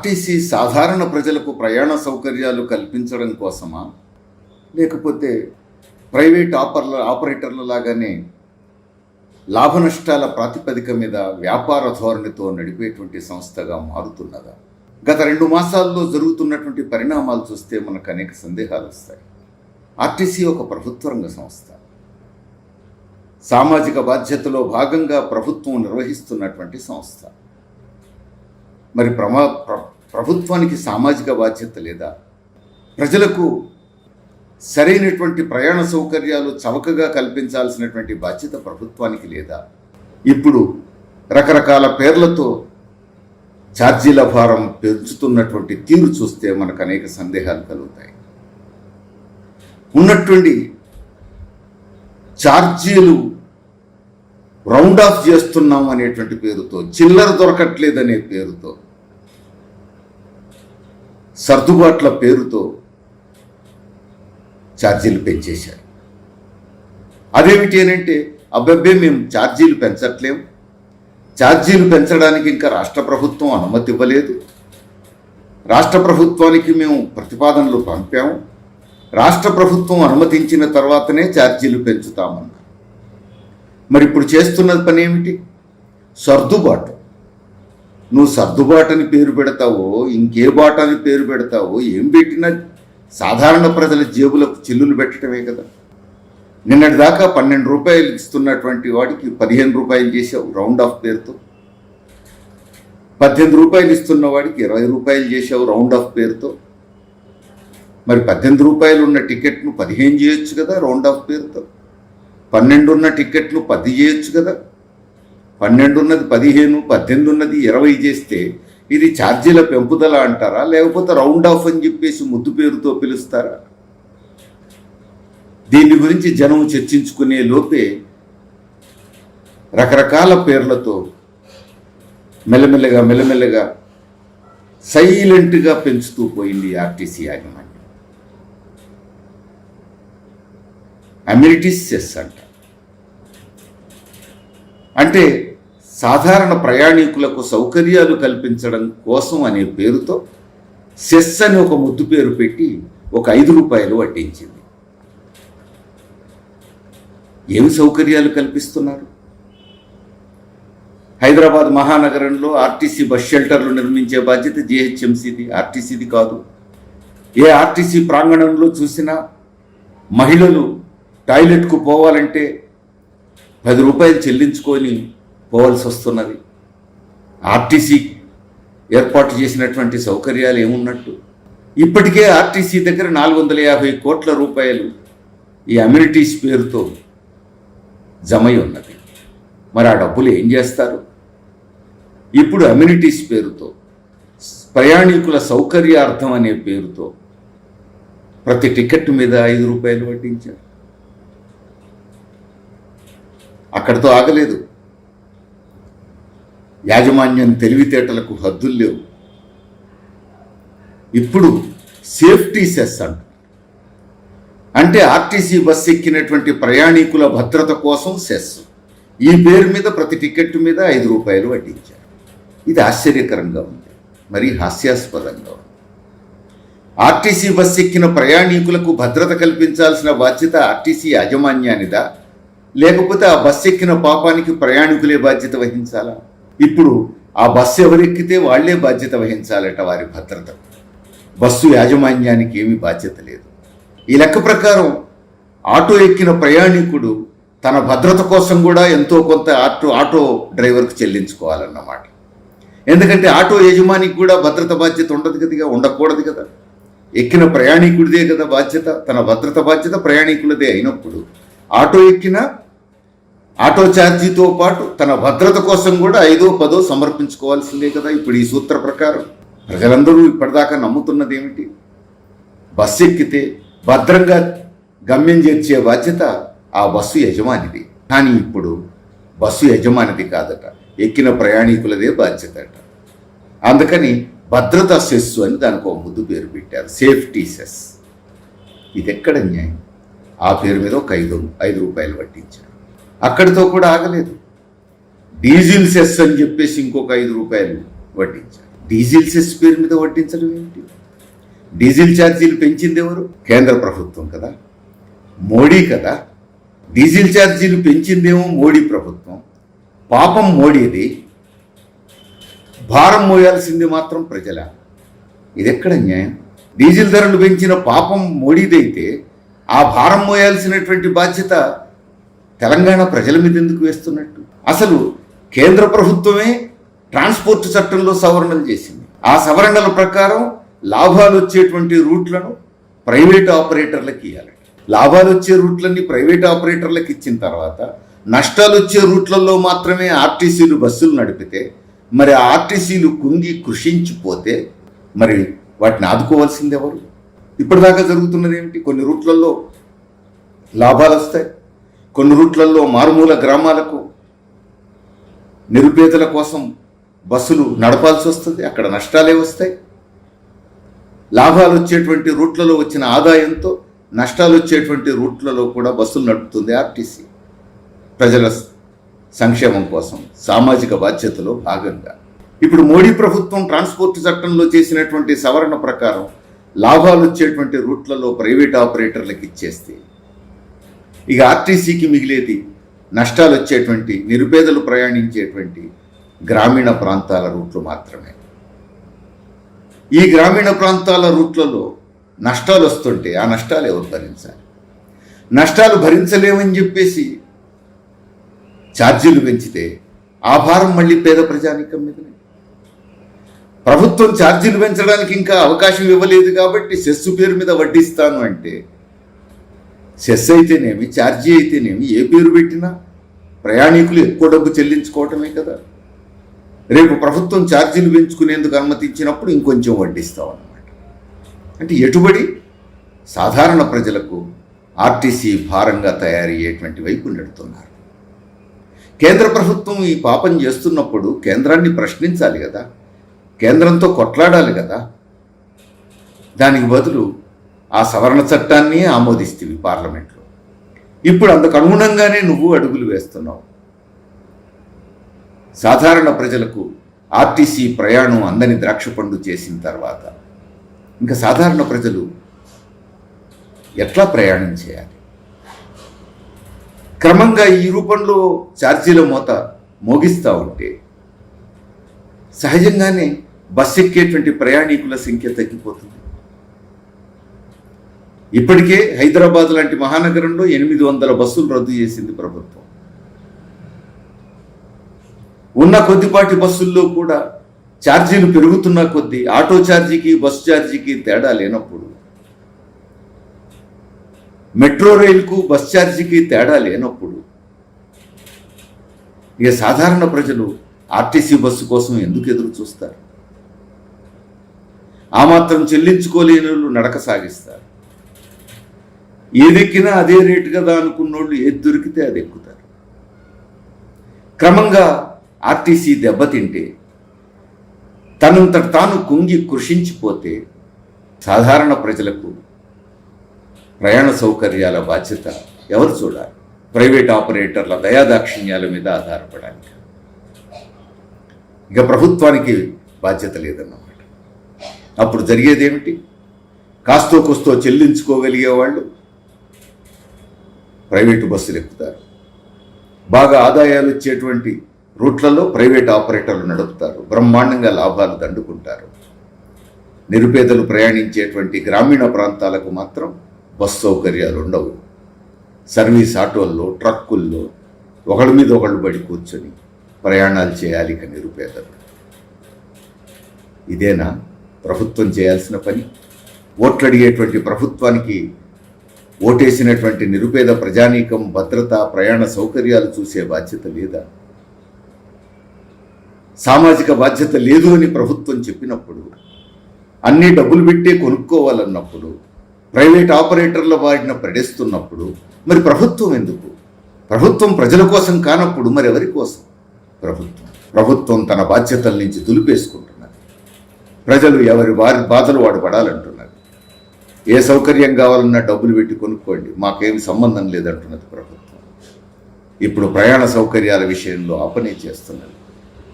RTC సాధారణ ప్రజలకు ప్రయాణ సౌకర్యాలు కల్పించడం కోసమా? లేకపోతే ప్రైవేట్ ఆపర్ల ఆపరేటర్ల లాగానే లాభ నష్టాల ప్రాతిపదిక మీద వ్యాపార ధోరణితో నడిపేటువంటి సంస్థగా మారుతున్నదా? గత రెండు మాసాల్లో జరుగుతున్నటువంటి పరిణామాలు చూస్తే మనకు అనేక సందేహాలు వస్తాయి. ఆర్టీసీ ఒక ప్రభుత్వ రంగ సంస్థ. సామాజిక బాధ్యతలో భాగంగా ప్రభుత్వం నిర్వహిస్తున్నటువంటి సంస్థ. మరి ప్రమా ప్ర- ప్రభుత్వానికి సామాజిక బాధ్యత లేదా? ప్రజలకు సరైనటువంటి ప్రయాణ సౌకర్యాలు చవకగా కల్పించాల్సినటువంటి బాధ్యత ప్రభుత్వానికి లేదా? ఇప్పుడు రకరకాల పేర్లతో ఛార్జీల భారం పెంచుతున్నటువంటి తీరు చూస్తే మనకు అనేక సందేహాలు కలుగుతాయి. ఉన్నటువంటి ఛార్జీలు రౌండ్ ఆఫ్ చేస్తున్నాం అనేటువంటి పేరుతో చిల్లర దొరకట్లేదనే పేరుతో సర్దుబాట్ల పేరుతో ఛార్జీలు పెంచేశారు. అదేమిటి అని అంటే అబ్బబ్బే మేము ఛార్జీలు పెంచట్లేము ఛార్జీలు పెంచడానికి ఇంకా రాష్ట్ర ప్రభుత్వం అనుమతి ఇవ్వలేదు. రాష్ట్ర ప్రభుత్వానికి మేము ప్రతిపాదనలు పంపాము. రాష్ట్ర ప్రభుత్వం అనుమతించిన తర్వాతనే ఛార్జీలు పెంచుతామన్నారు. మరి ఇప్పుడు చేస్తున్న పని ఏమిటి సర్దుబాటు. నువ్వు సర్దుబాటు అని పేరు పెడతావో ఇంకే బాట అని పేరు పెడతావో ఏం పెట్టినా సాధారణ ప్రజల జేబులకు చిల్లులు పెట్టడమే కదా. నిన్నటి దాకా పన్నెండు రూపాయలు ఇస్తున్నటువంటి వాడికి పదిహేను రూపాయలు చేసావు రౌండ్ ఆఫ్ పేరుతో. పద్దెనిమిది రూపాయలు ఇస్తున్న వాడికి ఇరవై రూపాయలు చేసావు రౌండ్ ఆఫ్ పేరుతో. మరి పద్దెనిమిది రూపాయలు ఉన్న టికెట్ను పదిహేను చేయొచ్చు కదా రౌండ్ ఆఫ్ పేరుతో. పన్నెండు ఉన్న టికెట్లు పది చేయొచ్చు కదా. పన్నెండు ఉన్నది పదిహేను పద్దెనిమిది ఉన్నది ఇరవై చేస్తే ఇది ఛార్జీల పెంపుదల అంటారా? లేకపోతే రౌండ్ ఆఫ్ అని చెప్పేసి ముద్దు పేరుతో పిలుస్తారా? దీని గురించి జనం చర్చించుకునే లోపే రకరకాల పేర్లతో మెల్లమెల్లగా మెల్లమెల్లగా సైలెంట్గా పెంచుతూ పోయింది ఆర్టీసీ యాజమాన్యం. అమ్యూనిటీస్ చెస్ అంట. అంటే సాధారణ ప్రయాణికులకు సౌకర్యాలు కల్పించడం కోసం అనే పేరుతో సెస్ అని ఒక ముద్దు పేరు పెట్టి ఒక ఐదు రూపాయలు వడ్డించింది. ఏమి సౌకర్యాలు కల్పిస్తున్నారు? హైదరాబాద్ మహానగరంలో ఆర్టీసీ బస్ షెల్టర్లు నిర్మించే బాధ్యత జిహెచ్ఎంసీది ఆర్టీసీది కాదు. ఏ ఆర్టీసీ ప్రాంగణంలో చూసినా మహిళలు టాయిలెట్కు పోవాలంటే పది రూపాయలు చెల్లించుకొని పోవాల్సి వస్తున్నది. ఆర్టీసీ ఏర్పాటు చేసినటువంటి సౌకర్యాలు ఏమున్నట్టు? ఇప్పటికే ఆర్టీసీ దగ్గర నాలుగు వందల యాభై కోట్ల రూపాయలు ఈ అమ్యూనిటీస్ పేరుతో జమై ఉన్నది. మరి ఆ డబ్బులు ఏం చేస్తారు? ఇప్పుడు అమ్యూనిటీస్ పేరుతో ప్రయాణికుల సౌకర్యార్థం అనే పేరుతో ప్రతి టికెట్ మీద ఐదు రూపాయలు వడ్డించారు. అక్కడితో ఆగలేదు. యాజమాన్యం తెలివితేటలకు హద్దులు లేవు. ఇప్పుడు సేఫ్టీ సెస్ అంట. అంటే ఆర్టీసీ బస్సు ఎక్కినటువంటి ప్రయాణికుల భద్రత కోసం సెస్. ఈ పేరు మీద ప్రతి టికెట్ మీద ఐదు రూపాయలు వడ్డించారు. ఇది ఆశ్చర్యకరంగా ఉంది. మరి హాస్యాస్పదంగా ఉంది. ఆర్టీసీ బస్సు ఎక్కిన ప్రయాణికులకు భద్రత కల్పించాల్సిన బాధ్యత ఆర్టీసీ యాజమాన్యానిదా? లేకపోతే ఆ బస్సు ఎక్కిన పాపానికి ప్రయాణికులే బాధ్యత వహించాలా? ఇప్పుడు ఆ బస్సు ఎవరెక్కితే వాళ్ళే బాధ్యత వహించాలట వారి భద్రత. బస్సు యాజమాన్యానికి ఏమీ బాధ్యత లేదు. ఈ లెక్క ప్రకారం ఆటో ఎక్కిన ప్రయాణికుడు తన భద్రత కోసం కూడా ఎంతో కొంత ఆటో ఆటో డ్రైవర్కు చెల్లించుకోవాలన్నమాట. ఎందుకంటే ఆటో యజమానికి కూడా భద్రత బాధ్యత ఉండదు కదా ఉండకూడదు కదా. ఎక్కిన ప్రయాణికుడిదే కదా బాధ్యత తన భద్రత బాధ్యత ప్రయాణికులదే అయినప్పుడు ఆటో ఎక్కిన ఆటో ఛార్జీతో పాటు తన భద్రత కోసం కూడా ఐదో పదో సమర్పించుకోవాల్సిందే కదా ఇప్పుడు ఈ సూత్ర ప్రకారం. ప్రజలందరూ ఇప్పటిదాకా నమ్ముతున్నది ఏమిటి బస్సు ఎక్కితే భద్రంగా గమ్యం చేర్చే బాధ్యత ఆ బస్సు యజమానిది. కానీ ఇప్పుడు బస్సు యజమానిది కాదట. ఎక్కిన ప్రయాణికులదే బాధ్యత అట అందుకని భద్రతా సెస్ అని దానికి ఒక ముద్దు పేరు పెట్టారు. Safety cess. ఇది ఎక్కడ న్యాయం? ఆ పేరు మీద ఒక ఐదు ఐదు రూపాయలు పట్టించారు అక్కడితో కూడా ఆగలేదు. డీజిల్ సెస్ అని చెప్పేసి ఇంకొక ఐదు రూపాయలు వడ్డించారు. డీజిల్ సెస్ పేరు మీద వడ్డించడం ఏంటి? డీజిల్ ఛార్జీలు పెంచింది ఎవరు? కేంద్ర ప్రభుత్వం కదా. మోడీ కదా. డీజిల్ ఛార్జీలు పెంచిందేమో మోడీ ప్రభుత్వం. పాపం మోడీది. భారం మోయాల్సింది మాత్రం ప్రజల. ఇది ఎక్కడ న్యాయం? డీజిల్ ధరలు పెంచిన పాపం మోడీదైతే ఆ భారం మోయాల్సినటువంటి బాధ్యత తెలంగాణ ప్రజల మీద ఎందుకు వేస్తున్నట్టు? అసలు కేంద్ర ప్రభుత్వమే ట్రాన్స్పోర్ట్ చట్టంలో సవరణలు చేసింది. ఆ సవరణల ప్రకారం లాభాలు వచ్చేటువంటి రూట్లను ప్రైవేట్ ఆపరేటర్లకు ఇవ్వాలి లాభాలు వచ్చే రూట్లన్నీ ప్రైవేట్ ఆపరేటర్లకు ఇచ్చిన తర్వాత నష్టాలు వచ్చే రూట్లలో మాత్రమే ఆర్టీసీలు బస్సులు నడిపితే మరి ఆర్టీసీలు కుంగి కృషించిపోతే మరి వాటిని ఆదుకోవాల్సిందెవరు? ఇప్పటిదాకా జరుగుతున్నది ఏమిటి కొన్ని రూట్లలో లాభాలు వస్తాయి కొన్ని రూట్లలో మారుమూల గ్రామాలకు నిరుపేదల కోసం బస్సులు నడపాల్సి వస్తుంది అక్కడ నష్టాలే వస్తాయి. లాభాలు వచ్చేటువంటి రూట్లలో వచ్చిన ఆదాయంతో నష్టాలు వచ్చేటువంటి రూట్లలో కూడా బస్సులు నడుపుతుంది ఆర్టీసీ. ప్రజల సంక్షేమం కోసం సామాజిక బాధ్యతలో భాగంగా. ఇప్పుడు మోడీ ప్రభుత్వం ట్రాన్స్పోర్ట్ చట్టంలో చేసినటువంటి సవరణ ప్రకారం లాభాలు వచ్చేటువంటి రూట్లలో ప్రైవేట్ ఆపరేటర్లకు ఇచ్చేస్తే ఇక ఆర్టీసీకి మిగిలేది నష్టాలు వచ్చేటువంటి నిరుపేదలు ప్రయాణించేటువంటి గ్రామీణ ప్రాంతాల రూట్లు మాత్రమే. ఈ గ్రామీణ ప్రాంతాల రూట్లలో నష్టాలు వస్తుంటే ఆ నష్టాలు ఎవరు భరించాలి? నష్టాలు భరించలేమని చెప్పేసి ఛార్జీలు పెంచితే ఆ భారం మళ్ళీ పేద ప్రజానికం మీదనే. ప్రభుత్వం ఛార్జీలు పెంచడానికి ఇంకా అవకాశం ఇవ్వలేదు కాబట్టి సెస్సు పేరు మీద వడ్డిస్తాను అంటే సెస్ అయితేనేమి ఛార్జీ అయితేనేమి ఏ పేరు పెట్టినా ప్రయాణికులు ఎక్కువ డబ్బు చెల్లించుకోవటమే కదా. రేపు ప్రభుత్వం ఛార్జీలు పెంచుకునేందుకు అనుమతించినప్పుడు ఇంకొంచెం వడ్డిస్తాం అన్నమాట అంటే ఎటుబడి? సాధారణ ప్రజలకు ఆర్టీసీ భారంగా తయారయ్యేటువంటి వైపు నెడుతున్నారు. కేంద్ర ప్రభుత్వం ఈ పాపం చేస్తున్నప్పుడు కేంద్రాన్ని ప్రశ్నించాలి కదా. కేంద్రంతో కొట్లాడాలి కదా. దానికి బదులు ఆ సవరణ చట్టాన్ని ఆమోదిస్తేవి పార్లమెంట్లో. ఇప్పుడు అందుకు అనుగుణంగానే నువ్వు అడుగులు వేస్తున్నావు. సాధారణ ప్రజలకు ఆర్టీసీ ప్రయాణం అందని ద్రాక్ష పండు చేసిన తర్వాత ఇంకా సాధారణ ప్రజలు ఎట్లా ప్రయాణం చేయాలి? క్రమంగా ఈ రూపంలో ఛార్జీల మోత మోగిస్తూ ఉంటే సహజంగానే బస్సు ఎక్కేటువంటి ప్రయాణికుల సంఖ్య తగ్గిపోతుంది. ఇప్పటికే హైదరాబాద్ లాంటి మహానగరంలో ఎనిమిది వందల బస్సులు రద్దు చేసింది ప్రభుత్వం. ఉన్న కొద్దిపాటి బస్సుల్లో కూడా ఛార్జీలు పెరుగుతున్న కొద్దీ ఆటో ఛార్జీకి బస్సు ఛార్జీకి తేడా లేనప్పుడు మెట్రో రైలుకు బస్ ఛార్జీకి తేడా లేనప్పుడు ఇక సాధారణ ప్రజలు ఆర్టీసీ బస్సు కోసం ఎందుకు ఎదురు చూస్తారు? ఆ మాత్రం చెల్లించుకోలేని వాళ్ళు నడక సాగిస్తారు. ఏదెక్కినా అదే రేటు కదా అనుకున్నోళ్ళు ఏది దొరికితే అది ఎక్కుతారు. క్రమంగా ఆర్టీసీ దెబ్బతింటే తనంతట తాను కుంగి కృషించిపోతే సాధారణ ప్రజలకు ప్రయాణ సౌకర్యాల బాధ్యత ఎవరు చూడాలి? ప్రైవేట్ ఆపరేటర్ల దయాదాక్షిణ్యాల మీద ఆధారపడాలి. ఇక ప్రభుత్వానికి బాధ్యత లేదన్నమాట. అప్పుడు జరిగేదేమిటి? కాస్తో కొస్తో చెల్లించుకోగలిగే వాళ్ళు ప్రైవేటు బస్సులు ఎక్కుతారు. బాగా ఆదాయాలు వచ్చేటువంటి రూట్లలో ప్రైవేట్ ఆపరేటర్లు నడుపుతారు. బ్రహ్మాండంగా లాభాలు దండుకుంటారు. నిరుపేదలు ప్రయాణించేటువంటి గ్రామీణ ప్రాంతాలకు మాత్రం బస్ సౌకర్యాలు ఉండవు సర్వీస్ ఆటోల్లో ట్రక్కుల్లో ఒకళ్ళ మీద ఒకళ్ళు పడి కూర్చొని ప్రయాణాలు చేయాలి ఇక నిరుపేదలు. ఇదేనా? ప్రభుత్వం చేయాల్సిన పని? ఓట్లు అడిగేటువంటి ప్రభుత్వానికి ఓటేసినటువంటి నిరుపేద ప్రజానీకం భద్రత ప్రయాణ సౌకర్యాలు చూసే బాధ్యత లేదా? సామాజిక బాధ్యత లేదు అని ప్రభుత్వం చెప్పినప్పుడు అన్ని డబ్బులు పెట్టే కొనుక్కోవాలన్నప్పుడు ప్రైవేట్ ఆపరేటర్ల వాడిన పడేస్తున్నప్పుడు మరి ప్రభుత్వం ఎందుకు? ప్రభుత్వం ప్రజల కోసం కానప్పుడు మరి ఎవరి కోసం? ప్రభుత్వం. ప్రభుత్వం తన బాధ్యతల నుంచి దులిపేసుకుంటున్నది. ప్రజలు ఎవరి వారి బాధలు వాడు పడాలంటున్నది ఏ సౌకర్యం కావాలన్నా డబ్బులు పెట్టి కొనుక్కోండి. మాకేమి సంబంధం లేదంటున్నది ప్రభుత్వం. ఇప్పుడు ప్రయాణ సౌకర్యాల విషయంలో అపనే చేస్తున్నది.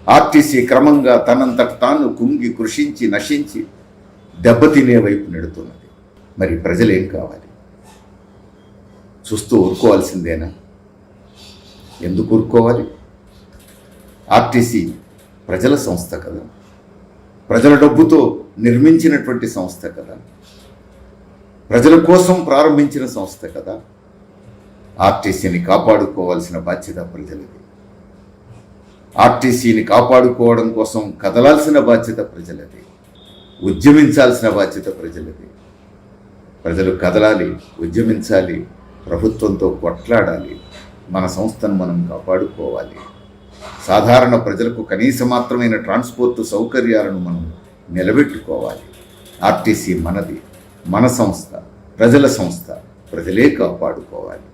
ఆర్టీసీ క్రమంగా తనంతట తాను కుంగి కృషించి నశించి దెబ్బతినే వైపు నెడుతున్నది. మరి ప్రజలేం కావాలి? చూస్తూ ఊరుకోవాల్సిందేనా? ఎందుకు ఊరుకోవాలి? ఆర్టీసీ ప్రజల సంస్థ కదా. ప్రజల డబ్బుతో నిర్మించినటువంటి సంస్థ కదా. ప్రజల కోసం ప్రారంభించిన సంస్థ కదా. ఆర్టీసీని కాపాడుకోవాల్సిన బాధ్యత ప్రజలది. ఆర్టీసీని కాపాడుకోవడం కోసం కదలాల్సిన బాధ్యత ప్రజలది. ఉద్యమించాల్సిన బాధ్యత ప్రజలది. ప్రజలు కదలాలి ఉద్యమించాలి ప్రభుత్వంతో కొట్లాడాలి మన సంస్థను మనం కాపాడుకోవాలి. సాధారణ ప్రజలకు కనీస మాత్రమైన ట్రాన్స్పోర్ట్ సౌకర్యాలను మనం నిలబెట్టుకోవాలి. ఆర్టీసీ మనది. మన సంస్థ ప్రజల సంస్థ ప్రజలే కాపాడుకోవాలి.